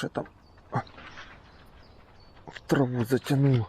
ти там. В траву затягнуло.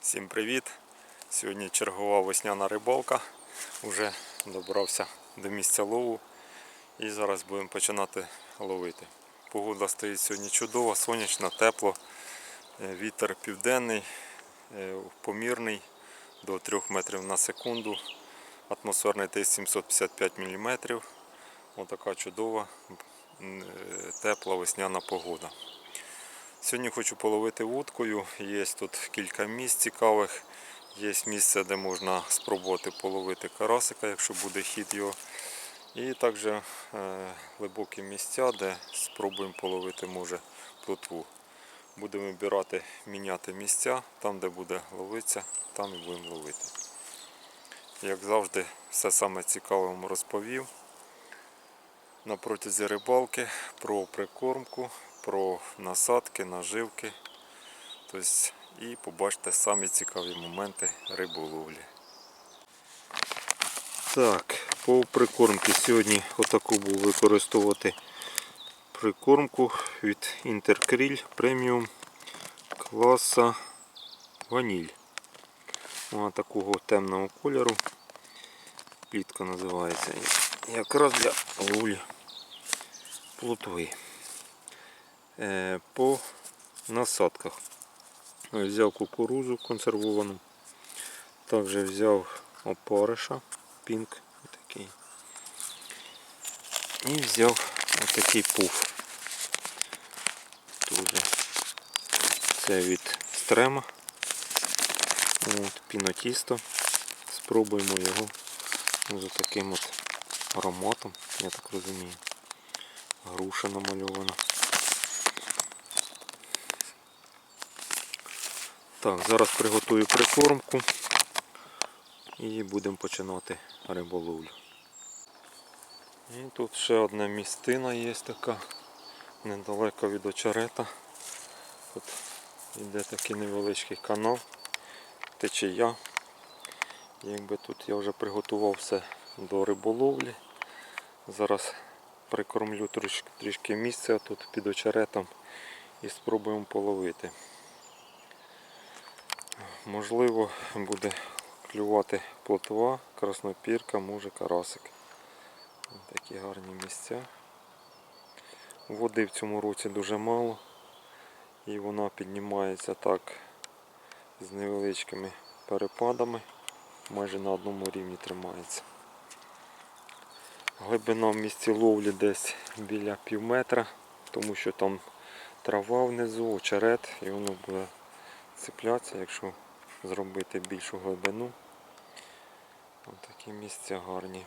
Всім привіт! Сьогодні чергова весняна рибалка. Уже добрався до місця лову і зараз будемо починати ловити. Погода стоїть сьогодні чудова, сонячна, тепло, Е, вітер південний, е, помірний до 3 метрів на секунду. Атмосферний тиск 755 мм. Отака чудова, е, тепла весняна погода. Сьогодні хочу половити вудкою. Є тут кілька місць цікавих. Є місце, де можна спробувати половити карасика, якщо буде хід його. І також е, глибокі місця, де спробуємо половити може плотву. Будемо вибирати, міняти місця, там де буде ловитися, там і будемо ловити. Як завжди, все саме цікаве вам розповів на протязі рибалки про прикормку, про насадки, наживки. Тобто, і побачите самі цікаві моменти риболовлі. Так, по прикормці сьогодні отаку буду використовувати прикормку від Interkrill Premium класа ваніль. Вона такого темного кольору. Плітка називається. Якраз для ловлі плотви. Е, По насадках взяв кукурузу консервовану. Також взяв опариша пінк такий. І взяв отакий пуф. Дуже це від стрема. От, пінотісто. Спробуємо його з таким от ароматом, я так розумію. Груша намальована. Так, зараз приготую прикормку і будемо починати риболовлю. І тут ще одна містина є така, недалеко від очерета. Тут йде такий невеличкий канал, течія. Якби тут я вже приготував все до риболовлі. Зараз прикормлю трішки, трішки місця тут під очеретом і спробуємо половити. Можливо, буде клювати плотва, краснопірка, може карасик. Такі гарні місця. Води в цьому році дуже мало і вона піднімається так з невеличкими перепадами, майже на одному рівні тримається. Глибина в місці ловлі десь біля пів метра, тому що там трава внизу, очерет і воно буде цеплятися, якщо зробити більшу глибину. Ось такі місця гарні.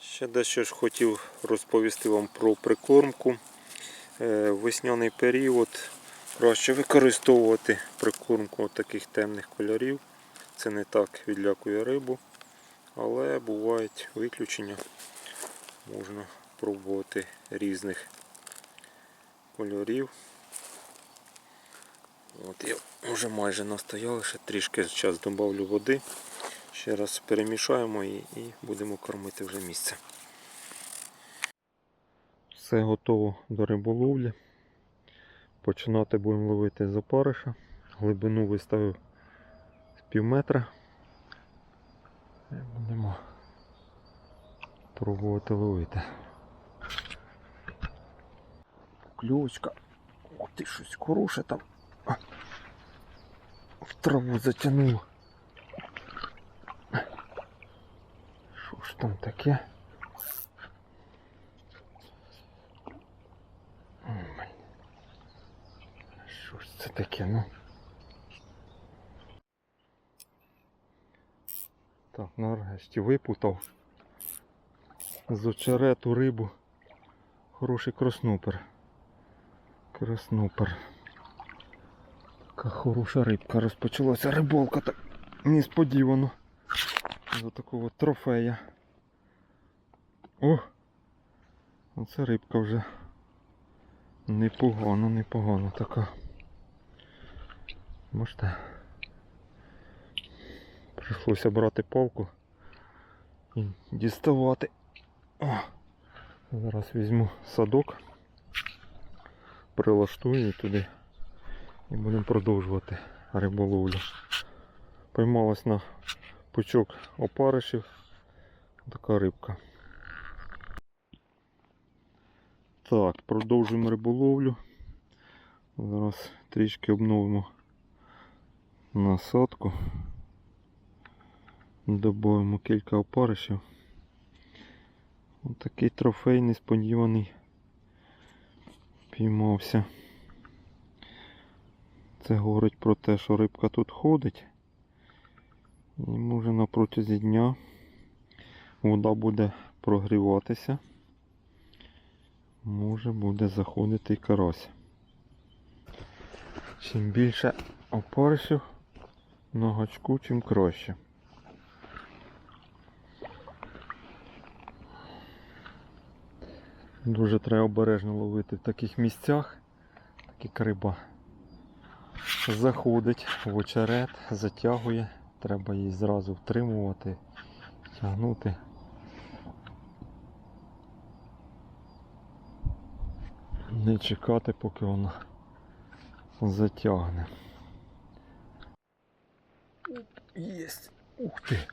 Ще дещо ж хотів розповісти вам про прикормку. Е, Весняний період краще використовувати прикормку таких темних кольорів. Це не так відлякує рибу, але бувають виключення. Можна пробувати різних кольорів. От я вже майже настояв, ще трішки зараз додавлю води. Ще раз перемішаємо і, і будемо кормити вже місце. Все готово до риболовлі. Починати будемо ловити з опариша. Глибину виставив з пів метра. І Будемо пробувати ловити. Кльовочка. О, ти щось хороше там. В траву затягнуло. Що ж там таке? Що ж це таке, ну? Так, нарешті випутав з очерету рибу. Хороший краснопер. Краснопер. Яка хороша рибка розпочалася рибалка так несподівано. З такого трофея. О! Оце рибка вже непогано, непогано така. Можете. Прийшлося брати палку і діставати. О, зараз візьму садок, прилаштую туди і будемо продовжувати риболовлю. Поймалась на пучок опаришів така рибка. Так, продовжуємо риболовлю. Зараз трішки обновимо насадку. Добавимо кілька опаришів. Ось такий трофей несподіваний піймався. Це говорить про те, що рибка тут ходить. І може на протязі дня вода буде прогріватися. Може буде заходити і карась. Чим більше опаришів на гачку, чим краще. Дуже треба обережно ловити в таких місцях, так як риба заходить в очерет, затягує, треба її зразу втримувати, тягнути. Не чекати, поки вона затягне. Єсть! Ух ти!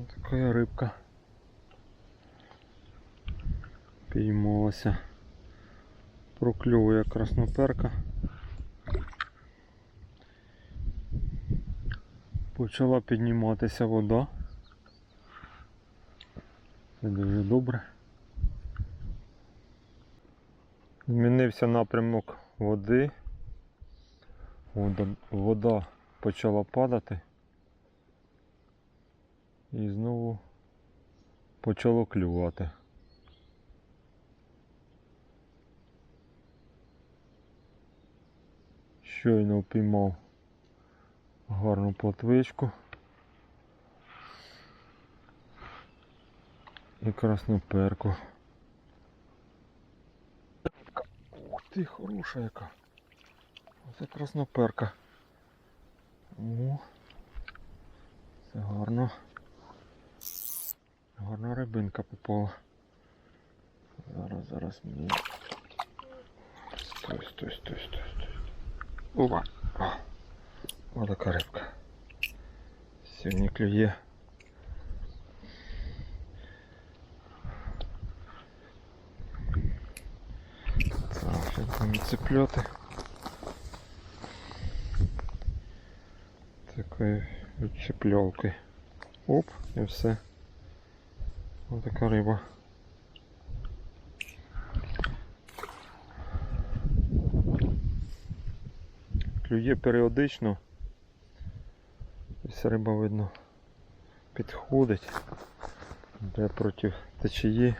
Ось така рибка. Піймалася. Прокльовує красноперка. Почала підніматися вода. Це дуже добре. Змінився напрямок води. Вода, вода почала падати. І знову почало клювати. Щойно впіймав гарну плотвичку. І красноперку. Ух ти, хороша яка. Оце красноперка. О, це гарно. Гарна рибинка попала. Зараз, зараз мені. Стой, стой, стой, стой, стой. Ова! О, Ось така рибка. Сьогодні клює. Так, ще будемо цепляти. Такою відчеплялкою. Оп, і все. Ось така риба. Клює періодично. Ось риба видно підходить. Де проти течії.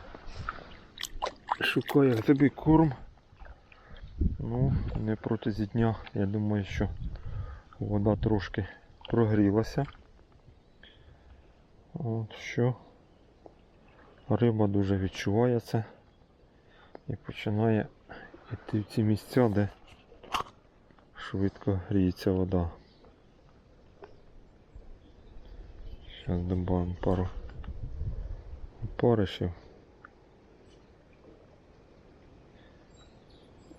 Шукає тобі корм. Ну, не протязі дня. Я думаю, що вода трошки прогрілася. От що риба дуже відчуває це і починає йти в ці місця, де швидко гріється вода. Зараз додамо пару опаришів.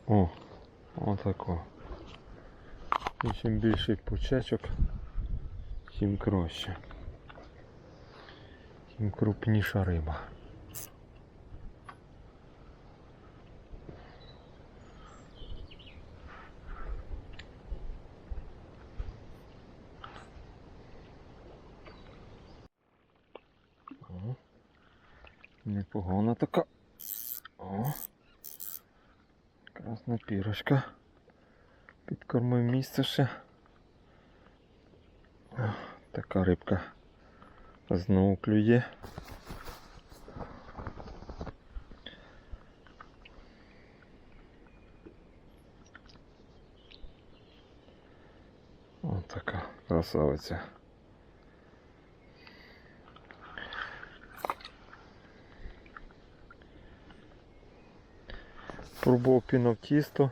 О, отако. І чим більший пучечок, тим краще. Тим крупніша риба. О, непогана така. О. Красна пірочка. Підкормив місце ще. О, така рибка. Знову клює. Ось така красавиця. пробував пінов тісто.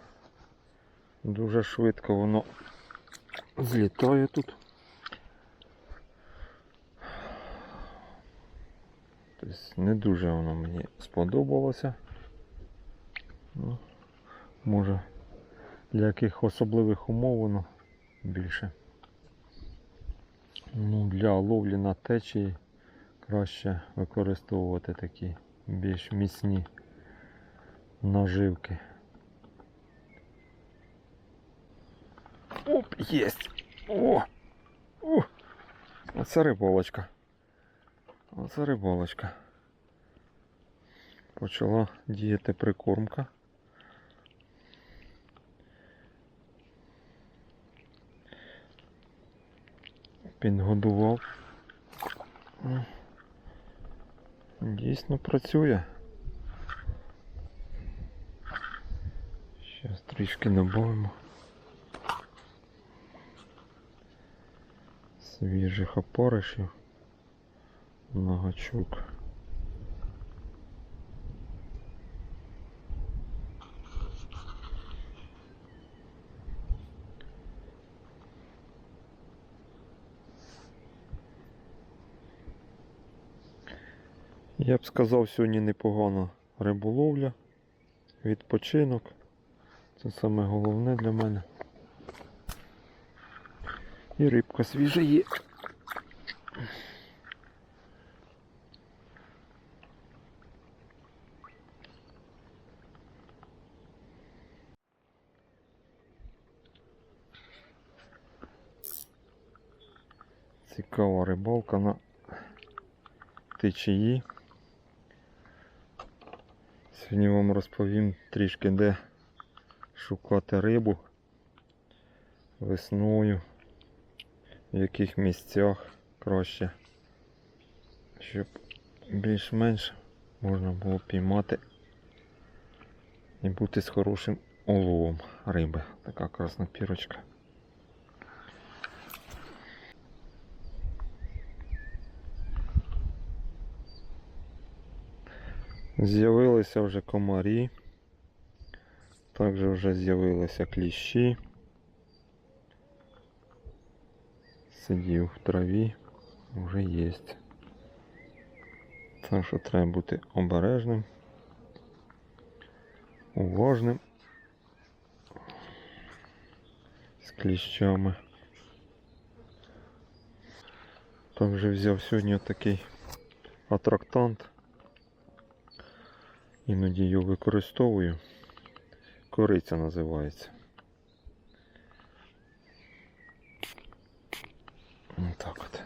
Дуже швидко воно злітає тут. Тобто Не дуже воно мені сподобалося. Ну, Може для яких особливих умов воно більше. Ну, Для ловлі на течії краще використовувати такі більш міцні наживки. Оп, єсть! О! О! Оце риболочка. Оце риболочка. Почала діяти прикормка. Підгодував. Дійсно працює. Зараз трішки додамо. Свіжих опаришів на. Я б сказав, сьогодні непогана риболовля, відпочинок. Це саме головне для мене. І рибка свіжа є. Цікава рибалка на течії. Сьогодні вам розповім трішки де шукати рибу весною, в яких місцях краще, щоб більш-менш можна було піймати і бути з хорошим уловом риби. Така краснопірочка. З'явилися вже комарі. Також вже з'явилися кліщі. Сидів в траві, вже є. Так що треба бути обережним, уважним з кліщами. Також взяв сьогодні такий атрактант. Іноді його використовую. Кориця називається. Так от.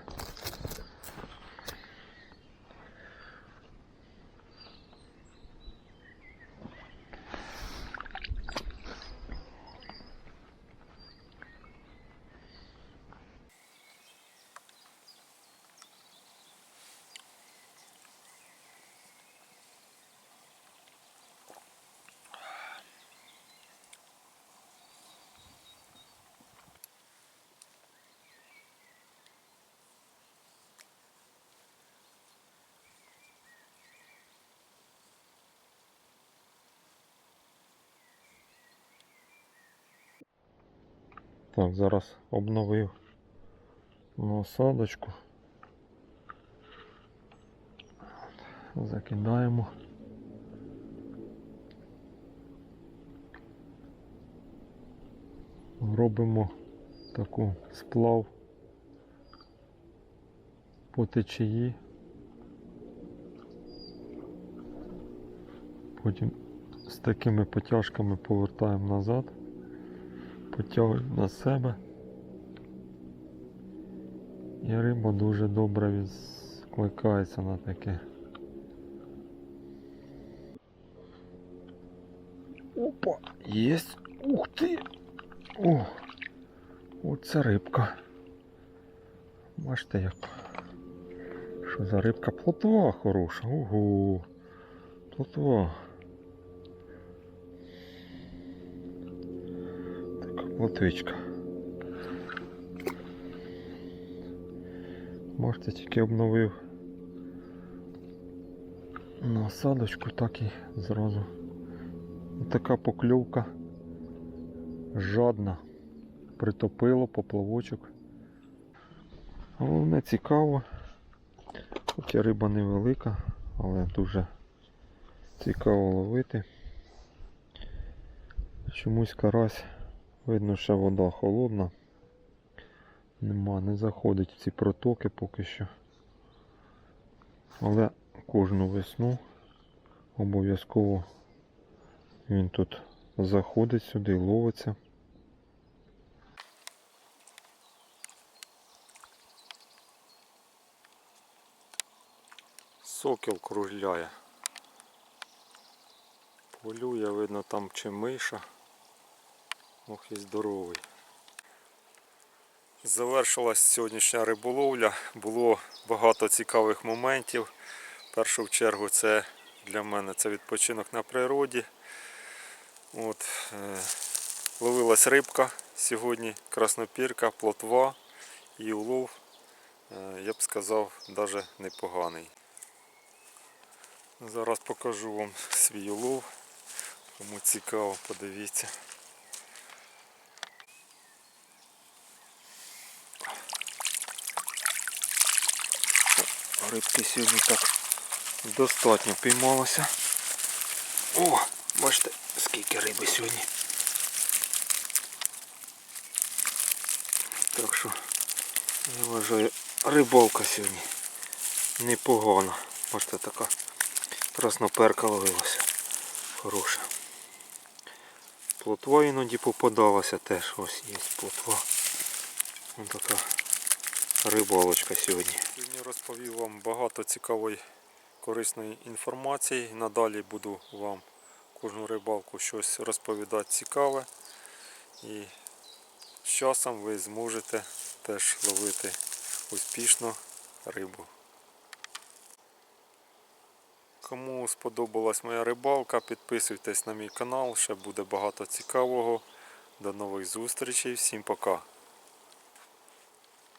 Так, зараз обновив насадочку. Закидаємо. Робимо таку сплав по течії. Потім з такими потяжками повертаємо назад потягуємо на себе. І риба дуже добре відкликається на таке. Опа! Єсть! Ух ти! О! Оце рибка. Бачите як. Що за рибка? Плотва хороша. Ого! Плотва. Така. Бачите, тільки обновив насадочку, так і зразу. Така покльовка жадна. Притопило поплавочок. Головне цікаво. Хоч і риба невелика, але дуже цікаво ловити. Чомусь карась, видно, що вода холодна. Нема, не заходить в ці протоки поки що. Але кожну весну обов'язково він тут заходить сюди, ловиться. Сокіл кружляє. Полює, видно там чи миша. Ох і здоровий. Завершилась сьогоднішня риболовля. Було багато цікавих моментів. В першу чергу це для мене це відпочинок на природі. От, е, ловилась рибка сьогодні, краснопірка, плотва і улов, е, я б сказав, навіть непоганий. Зараз покажу вам свій улов. Кому цікаво, подивіться. Рибки сьогодні так достатньо піймалося. О, бачите, скільки риби сьогодні. Так що, я вважаю, рибалка сьогодні непогана. Бачите, така красноперка ловилася. Хороша. Плотва іноді попадалася теж. Ось є плотва. Ось така рибалочка сьогодні. Сьогодні розповів вам багато цікавої корисної інформації. Надалі буду вам кожну рибалку щось розповідати цікаве. І з часом ви зможете теж ловити успішно рибу. Кому сподобалась моя рибалка, підписуйтесь на мій канал, ще буде багато цікавого. До нових зустрічей, всім пока.